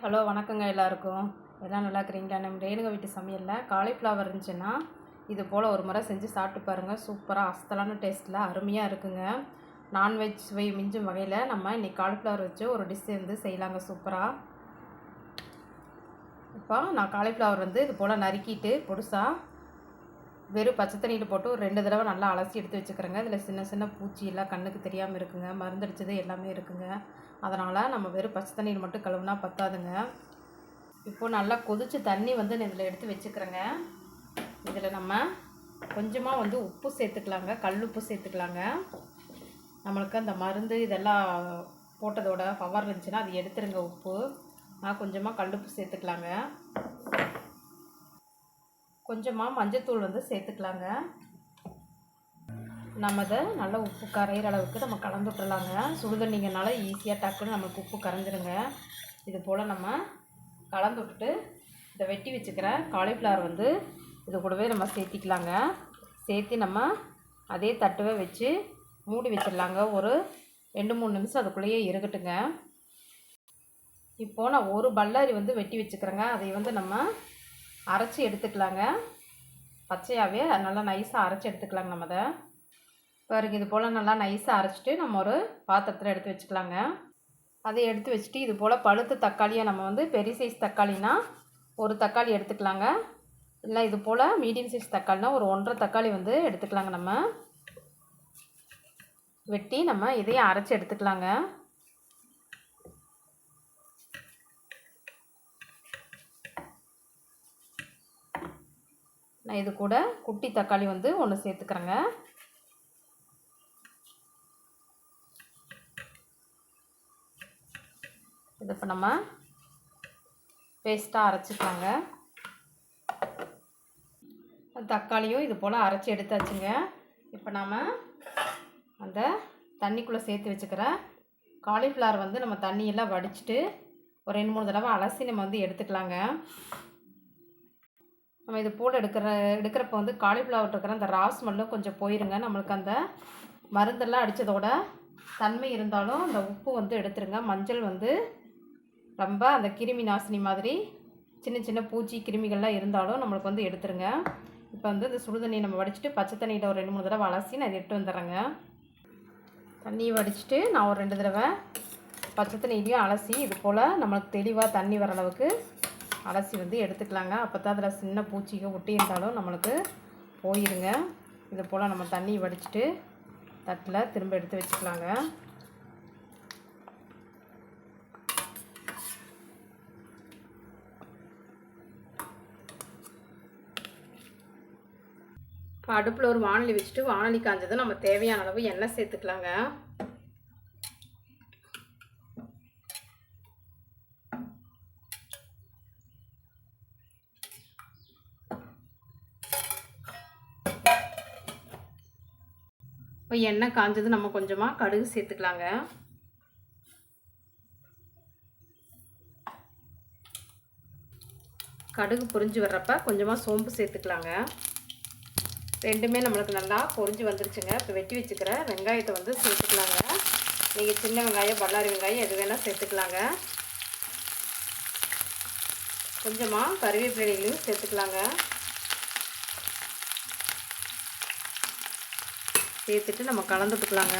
Hello வணக்கங்க எல்லாருக்கும். எல்லாம் நல்லா இருக்கிறீங்களா? நம்ம ரேணுங்க வீட்டு சமையலில் காலிஃப்ளவர் இருந்துச்சுன்னா இது போல் ஒரு முறை செஞ்சு சாப்பிட்டு பாருங்கள் சூப்பராக அஸ்தலான டேஸ்ட்டில் அருமையாக இருக்குங்க. நான்வெஜ் சுவை மிஞ்சும் வகையில் நம்ம இன்றைக்கி காலிஃப்ளவர் வச்சு ஒரு டிஷ் வந்து செய்யலாங்க. சூப்பராக இப்போ நான் காலிஃப்ளவர் வந்து இது போல் நறுக்கிட்டு பொடுசாக வெறும் பச்சை தண்ணியில் போட்டு ஒரு ரெண்டு தடவை நல்லா அலசி எடுத்து வச்சுக்கிறேங்க. இதில் சின்ன சின்ன பூச்சி எல்லாம் கண்ணுக்கு தெரியாமல் இருக்குங்க. மருந்தடிச்சது எல்லாமே இருக்குங்க. அதனால் நம்ம வெறும் பச்சை தண்ணியில் மட்டும் கழுவுனா பத்தாதுங்க. இப்போது நல்லா கொதிச்ச தண்ணி வந்து நான் இதில் எடுத்து வச்சுக்கிறேங்க. இதில் நம்ம கொஞ்சமாக வந்து உப்பு சேர்த்துக்கலாங்க. கல் உப்பு சேர்த்துக்கலாங்க. நம்மளுக்கு அந்த மருந்து இதெல்லாம் போட்டதோட பவர் இருந்துச்சுன்னா அது எடுத்துருங்க உப்பு. நான் கொஞ்சமாக கல் உப்பு சேர்த்துக்கலாங்க. கொஞ்சமாக மஞ்சத்தூள் வந்து சேர்த்துக்கலாங்க. நம்ம அதை நல்லா உப்பு கரையிற அளவுக்கு நம்ம கலந்து விட்றலாங்க சுடுதண்ணிங்கனால ஈஸியாக டக்குன்னு நமக்கு உப்பு கரைஞ்சிருங்க. இது போல் நம்ம கலந்து விட்டுட்டு இதை வெட்டி வச்சுக்கிற காலிஃப்ளவர் வந்து இது கூடவே நம்ம சேர்த்திக்கலாங்க. சேர்த்து நம்ம அதே தட்டுவே வச்சு மூடி வச்சிடலாங்க. ஒரு ரெண்டு மூணு நிமிஷம் அதுக்குள்ளேயே இருக்கட்டுங்க. இப்போது நான் ஒரு பல்லாரி வந்து வெட்டி வச்சுக்கிறேங்க. அதை வந்து நம்ம அரைச்சி எடுத்துக்கலாங்க. பச்சையாகவே நல்லா நைஸாக அரைச்சி எடுத்துக்கலாங்க நம்ம அதை. பாருங்க இது போல் நல்லா நைஸாக அரைச்சிட்டு நம்ம ஒரு பாத்திரத்தில் எடுத்து வச்சுக்கலாங்க. அதை எடுத்து வச்சுட்டு இது போல் பழுத்த தக்காளியை நம்ம வந்து பெரிய சைஸ் தக்காளினா ஒரு தக்காளி எடுத்துக்கலாங்க. இல்லை இது போல் மீடியம் சைஸ் தக்காளினா ஒரு ஒன்றரை தக்காளி வந்து எடுத்துக்கலாங்க நம்ம. வெட்டி நம்ம இதையும் அரைச்சி எடுத்துக்கலாங்க. நான் இது கூட குட்டி தக்காளி வந்து ஒன்று சேர்த்துக்கிறேங்க. இது இப்போ நம்ம பேஸ்ட்டாக அரைச்சிக்கலாங்க. தக்காளியும் இது போல் அரைச்சி எடுத்தாச்சுங்க. இப்போ நாம் அந்த தண்ணிக்குள்ளே சேர்த்து வச்சுக்கிற காலிஃப்ளவர் வந்து நம்ம தண்ணியெல்லாம் வடிச்சிட்டு ஒரு ரெண்டு மூணு தடவை அலசி நம்ம வந்து எடுத்துக்கலாங்க. நம்ம இது போல் எடுக்கிற எடுக்கிறப்ப வந்து காலிஃப்ளவர் இருக்கிற அந்த ராஸ் ஸ்மெல்லும் கொஞ்சம் போயிருங்க. நம்மளுக்கு அந்த மருந்தெல்லாம் அடித்ததோட தன்மை இருந்தாலும் அந்த உப்பு வந்து எடுத்துருங்க. மஞ்சள் வந்து ரொம்ப அந்த கிருமி நாசினி மாதிரி சின்ன சின்ன பூச்சி கிருமிகள்லாம் இருந்தாலும் நம்மளுக்கு வந்து எடுத்துருங்க. இப்போ வந்து இந்த சுடுதண்ணியை நம்ம வடிச்சிட்டு பச்சை தண்ணியில் ஒரு ரெண்டு மூணு தடவை அலசி நான் இதை வந்துடுறேங்க. தண்ணியை வடிச்சிட்டு நான் ஒரு ரெண்டு தடவை பச்சை தண்ணியிலையும் அலசி இது போல் நம்மளுக்கு தெளிவாக தண்ணி வர அளவுக்கு அலசி வந்து எடுத்துக்கலாங்க. அப்போ தான் அதில் சின்ன பூச்சிகள் ஒட்டி இருந்தாலும் நம்மளுக்கு போயிருங்க. இது போல் நம்ம தண்ணி வடிச்சிட்டு தட்டில் திரும்ப எடுத்து வச்சுக்கலாங்க. இப்போ அடுப்பில் ஒரு வானொலி வச்சுட்டு வானொலி காஞ்சதும் நம்ம தேவையான அளவு எண்ணெய் சேர்த்துக்கலாங்க. இப்போ எண்ணெய் காஞ்சது நம்ம கொஞ்சமாக கடுகு சேர்த்துக்கலாங்க. கடுகு பொரிஞ்சு வர்றப்ப கொஞ்சமாக சோம்பு சேர்த்துக்கலாங்க. ரெண்டுமே நம்மளுக்கு நல்லா பொரிஞ்சு வந்துருச்சுங்க. இப்போ வெட்டி வச்சுக்கிற வெங்காயத்தை வந்து சேர்த்துக்கலாங்க. நீங்கள் சின்ன வெங்காயம் பல்லாரி வெங்காயம் எது வேணால் சேர்த்துக்கலாங்க. கொஞ்சமாக கருவேப்பிலைகளையும் சேர்த்துக்கலாங்க. சேர்த்துட்டு நம்ம கலந்துட்டுக்கலாங்க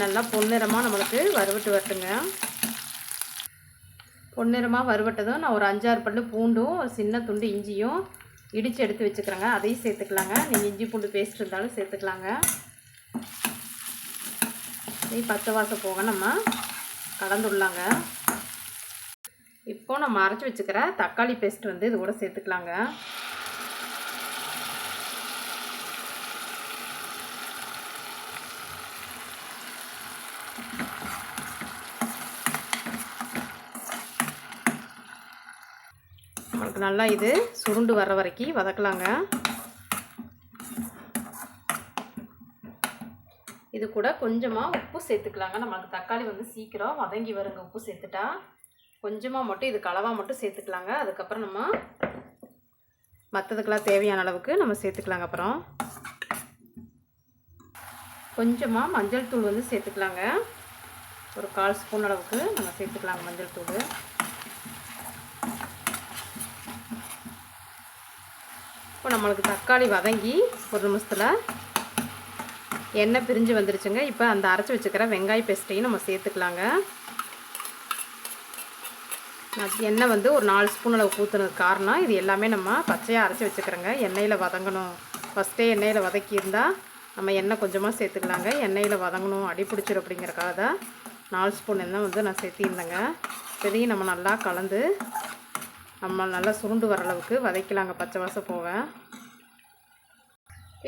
நல்லா பொன்னிறமாக நம்மளுக்கு வறுவட்டு வரட்டுங்க. பொன்னிறமாக வறுவட்டதும் நான் ஒரு அஞ்சாறு பல்லு பூண்டும் ஒரு சின்ன துண்டு இஞ்சியும் இடித்து எடுத்து வச்சுக்கிறேங்க. அதையும் சேர்த்துக்கலாங்க. நீங்கள் இஞ்சி பூண்டு பேஸ்ட் இருந்தாலும் சேர்த்துக்கலாங்க. நீ பச்சை வாசம் போக நம்ம கலந்துடலாங்க. இப்போ நம்ம அரைச்சி வச்சுக்கிற தக்காளி பேஸ்ட் வந்து இது கூட சேர்த்துக்கலாங்க. நம்மளுக்கு நல்லா இது சுருண்டு வர்ற வரைக்கும் வதக்கலாங்க. இது கூட கொஞ்சமாக உப்பு சேர்த்துக்கலாங்க. நம்மளுக்கு தக்காளி வந்து சீக்கிரம் வதங்கி வருங்க. உப்பு சேர்த்துட்டா. கொஞ்சமாக மட்டும் இது கலவாக மட்டும் சேர்த்துக்கலாங்க. அதுக்கப்புறம் நம்ம மற்றதுக்கெல்லாம் தேவையான அளவுக்கு நம்ம சேர்த்துக்கலாங்க அப்புறம். கொஞ்சமாக மஞ்சள் தூள் வந்து சேர்த்துக்கலாங்க. ஒரு கால் ஸ்பூன் அளவுக்கு நம்ம சேர்த்துக்கலாங்க மஞ்சள் தூள். இப்போ நம்மளுக்கு தக்காளி வதங்கி ஒரு நிமிஷத்தில் எண்ணெய் பிரிஞ்சு வந்துருச்சுங்க. இப்போ அந்த அரைச்சி வச்சுக்கிற வெங்காய பேஸ்ட்டையும் நம்ம சேர்த்துக்கலாங்க. நான் எண்ணெய் வந்து ஒரு நாலு ஸ்பூன் அளவு ஊற்றுனதுக்கு காரணம் இது எல்லாமே நம்ம பச்சையாக அரைச்சி வச்சுக்கிறோங்க. எண்ணெயில் வதங்கணும். ஃபஸ்ட்டே எண்ணெயில் வதக்கியிருந்தால் நம்ம எண்ணெய் கொஞ்சமாக சேர்த்துக்கலாங்க. எண்ணெயில் வதங்கணும் அடி பிடிச்சிடும் அப்படிங்கிறக்காக தான் நாலு ஸ்பூன் எண்ணெய் வந்து நான் சேர்த்திருந்தேங்க இதையும் நம்ம நல்லா கலந்து நம்ம நல்லா சுருண்டு வர அளவுக்கு வதக்கலாங்க பச்சை வாசம் போவேன்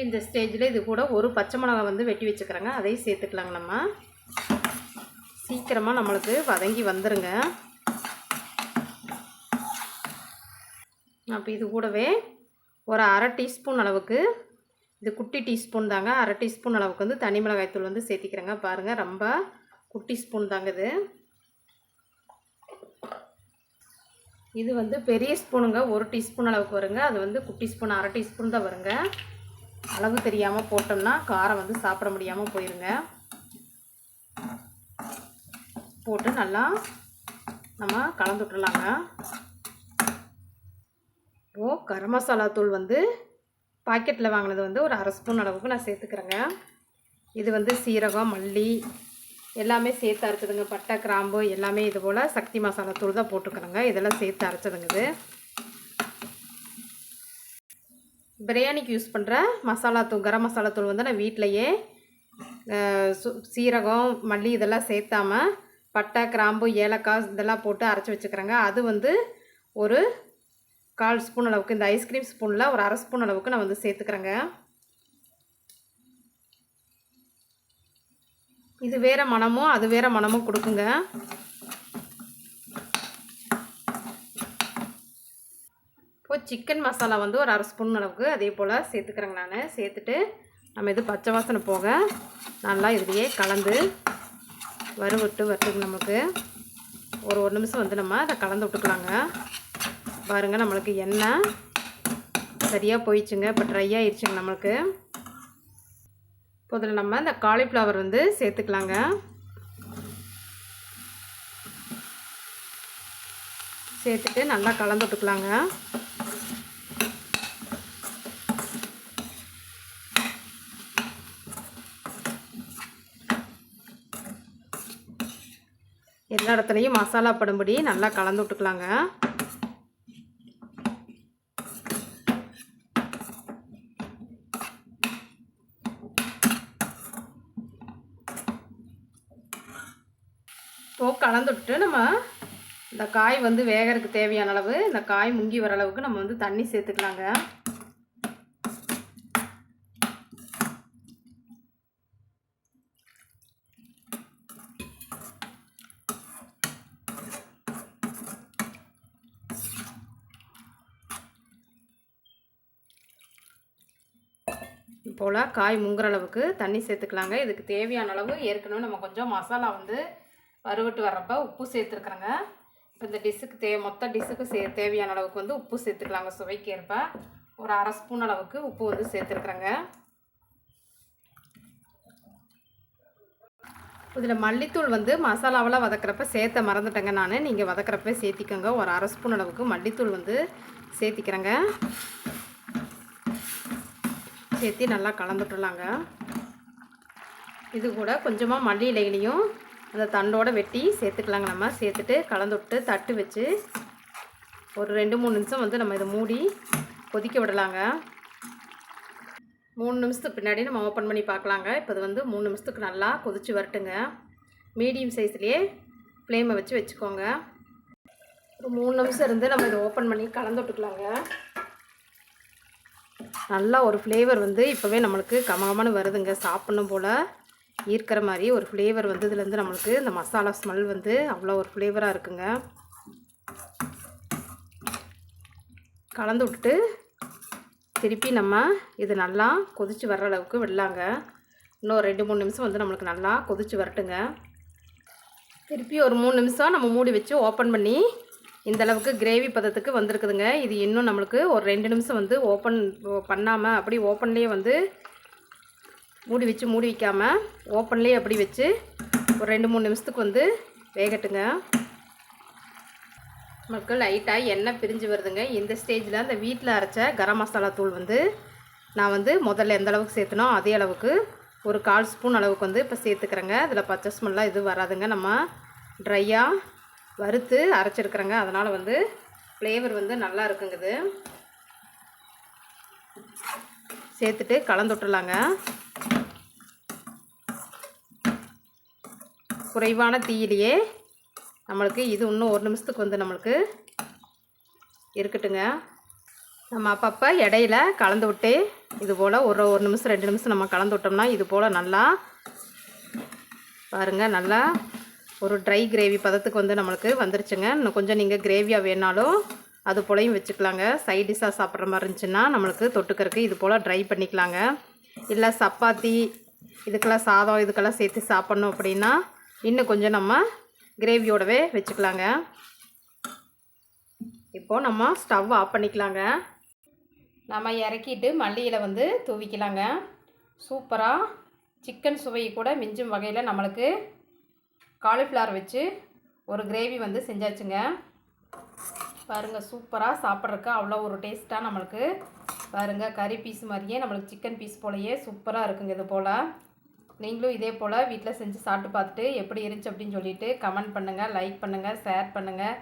இந்த ஸ்டேஜில் இது கூட ஒரு பச்சை மிளகாய் வந்து வெட்டி வச்சுக்கிறேங்க. அதையும் சேர்த்துக்கலாங்க நம்ம. சீக்கிரமாக நம்மளுக்கு வதங்கி வந்துடுங்க அப்போ இது கூடவே ஒரு அரை டீஸ்பூன் அளவுக்கு இது குட்டி டீஸ்பூன் தாங்க. அரை டீஸ்பூன் அளவுக்கு வந்து தனி மிளகாய்த்தூள் வந்து சேர்த்திக்கிறேங்க. பாருங்கள் ரொம்ப குட்டி ஸ்பூன் தாங்க இது. இது வந்து பெரிய ஸ்பூனுங்க. ஒரு டீஸ்பூன் அளவுக்கு வருங்க. அது வந்து குட்டி ஸ்பூன் அரை டீஸ்பூன் தான் வருங்க. அளவு தெரியாமல் போட்டோம்னா காரம் வந்து சாப்பிட முடியாமல் போயிருங்க. போட்டு நல்லா நம்ம கலந்து விட்டுலாங்க இப்போது கரம் மசாலா தூள் வந்து பாக்கெட்டில் வாங்கினது வந்து ஒரு அரை ஸ்பூன் அளவுக்கு நான் சேர்த்துக்கிறேங்க. இது வந்து சீரகம் மல்லி எல்லாமே சேர்த்து அரைச்சதுங்க. பட்டை கிராம்பு எல்லாமே இது போல் சக்தி மசாலா தூள் தான் போட்டுக்கிறேங்க. இதெல்லாம் சேர்த்து அரைச்சதுங்க இது. பிரியாணிக்கு யூஸ் பண்ணுற மசாலா தூள் கரம் மசாலா தூள் வந்து நான் வீட்டிலையே சு சீரகம் மல்லி இதெல்லாம் சேர்த்தாம பட்டை கிராம்பு ஏலக்காய் இதெல்லாம் போட்டு அரைச்சி வச்சுக்கிறேங்க. அது வந்து ஒரு கால் ஸ்பூன் அளவுக்கு இந்த ஐஸ்கிரீம் ஸ்பூனில் ஒரு அரை ஸ்பூன் அளவுக்கு நான் வந்து சேர்த்துக்கிறேங்க. இது வேறு மனமும் அது வேறு மனமும் கொடுக்குங்க. இப்போ சிக்கன் மசாலா வந்து ஒரு அரை ஸ்பூன் அளவுக்கு அதே போல் சேர்த்துக்கிறேங்க நான். சேர்த்துட்டு நம்ம இது பச்சை வாசனை போக நல்லா இதுலேயே கலந்து வறுவிட்டு வரட்டுங்க நமக்கு. ஒரு ஒரு நிமிஷம் வந்து நம்ம அதை கலந்து விட்டுக்கலாங்க. பாருங்கள் நம்மளுக்கு எண்ணெய் சரியாக போயிடுச்சுங்க. இப்போ ட்ரை ஆயிடுச்சுங்க நம்மளுக்கு. இப்போ இதில் நம்ம இந்த காலிஃப்ளவர் வந்து சேர்த்துக்கலாங்க. சேர்த்துட்டு நல்லா கலந்து விட்டுக்கலாங்க. எல்லா இடத்துலையும் மசாலா படும்படி நல்லா கலந்து விட்டுக்கலாங்க. இப்போது கலந்து நம்ம இந்த காய் வந்து வேகறதுக்கு தேவையான அளவு இந்த காய் முங்கி வர அளவுக்கு நம்ம வந்து தண்ணி சேர்த்துக்கலாங்க. போல் காய் முங்குற அளவுக்கு தண்ணி சேர்த்துக்கலாங்க. இதுக்கு தேவையான அளவு ஏற்கனவே நம்ம கொஞ்சம் மசாலா வந்து வறுவிட்டு வர்றப்ப உப்பு சேர்த்துருக்குறேங்க. இப்போ இந்த டிஷ்ஷுக்கு தே மொத்த டிஷ்ஷுக்கு சே தேவையான அளவுக்கு வந்து உப்பு சேர்த்துக்கலாங்க. சுவைக்கு ஏற்ப ஒரு அரை ஸ்பூன் அளவுக்கு உப்பு வந்து சேர்த்துருக்குறேங்க. இதில் மல்லித்தூள் வந்து மசாலாவெல்லாம் வதக்கிறப்ப சேர்த்த மறந்துட்டேங்க நான். நீங்கள் வதக்கிறப்ப சேர்த்திக்கோங்க. ஒரு அரை ஸ்பூன் அளவுக்கு மல்லித்தூள் வந்து சேர்த்திக்கிறேங்க. சேர்த்து நல்லா கலந்துட்டுலாங்க. இது கூட கொஞ்சமாக மல்லி இலைகளையும் அந்த தண்டோடு வெட்டி சேர்த்துக்கலாங்க நம்ம. சேர்த்துட்டு கலந்து விட்டு தட்டு வச்சு ஒரு ரெண்டு மூணு நிமிஷம் வந்து நம்ம இதை மூடி கொதிக்க விடலாங்க. மூணு நிமிஷத்துக்கு பின்னாடி நம்ம ஓப்பன் பண்ணி பார்க்கலாங்க. இப்போ இது வந்து மூணு நிமிஷத்துக்கு நல்லா கொதித்து வரட்டுங்க. மீடியம் சைஸ்லேயே ஃப்ளேமை வச்சு வச்சுக்கோங்க. ஒரு மூணு நிமிஷம் இருந்து நம்ம இதை ஓப்பன் பண்ணி கலந்து விட்டுக்கலாங்க நல்லா ஒரு ஃப்ளேவர் வந்து இப்போவே நம்மளுக்கு கமகமான வருதுங்க சாப்பிட்ணும் போல். ஈர்க்கிற மாதிரி ஒரு ஃப்ளேவர் வந்து இதுலேருந்து நம்மளுக்கு இந்த மசாலா ஸ்மெல் வந்து அவ்வளோ ஒரு ஃப்ளேவராக இருக்குங்க. கலந்து விட்டுட்டு திருப்பி நம்ம இது நல்லா கொதித்து வர்ற அளவுக்கு விடலாங்க. இன்னும் ரெண்டு மூணு நிமிஷம் வந்து நம்மளுக்கு நல்லா கொதித்து வரட்டுங்க. திருப்பி ஒரு மூணு நிமிஷம் நம்ம மூடி வச்சு ஓப்பன் பண்ணி இந்த அளவுக்கு கிரேவி பதத்துக்கு வந்திருக்குதுங்க. இது இன்னும் நம்மளுக்கு ஒரு ரெண்டு நிமிஷம் வந்து ஓப்பன் பண்ணாமல் அப்படி ஓப்பன்லேயே வந்து மூடி வச்சு மூடி வைக்காமல் ஓப்பன்லேயே அப்படி வச்சு ஒரு ரெண்டு மூணு நிமிஷத்துக்கு வந்து வேகட்டுங்க. மக்கள் லைட்டாக எண்ணெய் பிரிஞ்சு வருதுங்க. இந்த ஸ்டேஜில் அந்த வீட்டில் அரைச்ச கரம் மசாலா தூள் வந்து நான் வந்து முதல்ல எந்த அளவுக்கு சேர்த்தனோ அதே அளவுக்கு ஒரு கால் ஸ்பூன் அளவுக்கு வந்து இப்போ சேர்த்துக்கிறேங்க. அதில் பச்சை ஸ்மெல்லாம் எதுவும் வராதுங்க. நம்ம ட்ரையாக வறுத்து அரைச்சிருக்கிறேங்க. அதனால் வந்து ஃப்ளேவர் வந்து நல்லா இருக்குங்குது. சேர்த்துட்டு கலந்து குறைவான தீயிலேயே நம்மளுக்கு இது இன்னும் ஒரு நிமிஷத்துக்கு வந்து நம்மளுக்கு இருக்கட்டுங்க. நம்ம அப்பப்போ இடையில கலந்து விட்டு இது போல் ஒரு ஒரு நிமிஷம் ரெண்டு நிமிஷம் நம்ம கலந்து விட்டோம்னா இது போல் நல்லா பாருங்கள் நல்லா ஒரு ட்ரை கிரேவி பதத்துக்கு வந்து நம்மளுக்கு வந்துருச்சுங்க. இன்னும் கொஞ்சம் நீங்கள் கிரேவியாக வேணாலும் அது போலையும் வச்சுக்கலாங்க. சைட் டிஷ்ஷாக சாப்பிட்ற மாதிரி இருந்துச்சுன்னா நம்மளுக்கு தொட்டுக்கறக்கு இது போல் ட்ரை பண்ணிக்கலாங்க. இல்லை சப்பாத்தி இதுக்கெல்லாம் சாதம் இதுக்கெல்லாம் சேர்த்து சாப்பிட்ணும் அப்படின்னா இன்னும் கொஞ்சம் நம்ம கிரேவியோடவே வச்சுக்கலாங்க. இப்போது நம்ம ஸ்டவ் ஆஃப் பண்ணிக்கலாங்க. நம்ம இறக்கிட்டு மல்லியில் வந்து தூவிக்கலாங்க. சூப்பராக சிக்கன் சுவையை கூட மிஞ்சும் வகையில் நம்மளுக்கு காலிஃப்ளவர் வச்சு ஒரு கிரேவி வந்து செஞ்சாச்சுங்க. பாருங்கள் சூப்பராக சாப்பிட்றதுக்கு அவ்வளோ ஒரு டேஸ்ட்டாக நம்மளுக்கு. பாருங்கள் கறி பீஸ் மாதிரியே நம்மளுக்கு சிக்கன் பீஸ் போலயே சூப்பராக இருக்குங்க இது போல். நீங்களும் இதே போல் வீட்டில் செஞ்சு சாப்பிட்டு பார்த்துட்டு எப்படி இருந்துச்சு அப்படின்னு சொல்லிட்டு கமெண்ட் பண்ணுங்கள் லைக் பண்ணுங்கள் ஷேர் பண்ணுங்கள்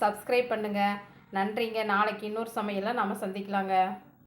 சப்ஸ்கிரைப் பண்ணுங்கள் நன்றிங்க. நாளைக்கு இன்னொரு சமையலில் நம்ம சந்திக்கலாங்க.